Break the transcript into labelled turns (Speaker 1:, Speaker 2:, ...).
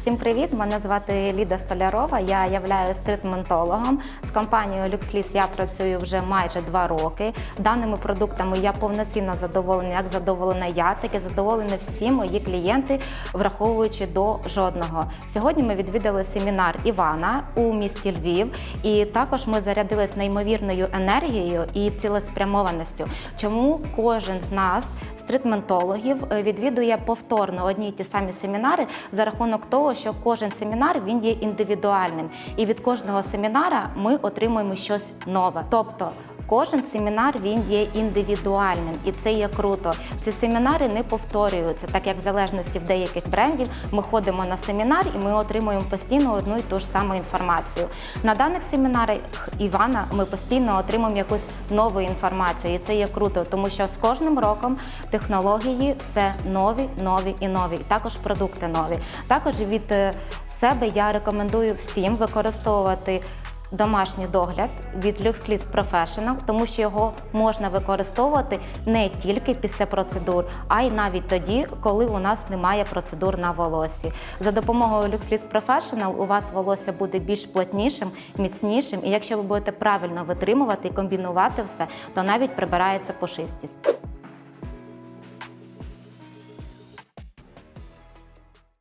Speaker 1: Всім привіт! Мене звати Ліда Столярова. Я являюсь тритментологом. З компанією LuxLease я працюю вже майже два роки. Даними продуктами я повноцінно задоволена, як задоволена я, так і задоволені всі мої клієнти, враховуючи до жодного. Сьогодні ми відвідали семінар Івана у місті Львів, і також ми зарядились неймовірною енергією і цілеспрямованістю. Чому кожен з нас стритментологів е, відвідує повторно одні й ті самі семінари за рахунок того, що кожен семінар він є індивідуальним, і від кожного семінара ми отримуємо щось нове. Тобто Кожен семінар він є індивідуальним, і це є круто. Ці семінари не повторюються, так як в залежності в деяких брендів ми ходимо на семінар і ми отримуємо постійно одну і ту ж саму інформацію. На даних семінарах Івана ми постійно отримуємо якусь нову інформацію, і це є круто, тому що з кожним роком технології все нові, нові і нові. І також продукти нові. Також від е, себе я рекомендую всім використовувати домашній догляд від LuxLease Professional, тому що його можна використовувати не тільки після процедур, а й навіть тоді, коли у нас немає процедур на волосі. За допомогою LuxLease Professional у вас волосся буде більш плотнішим, міцнішим, і якщо ви будете правильно витримувати і комбінувати все, то навіть прибирається пушистість.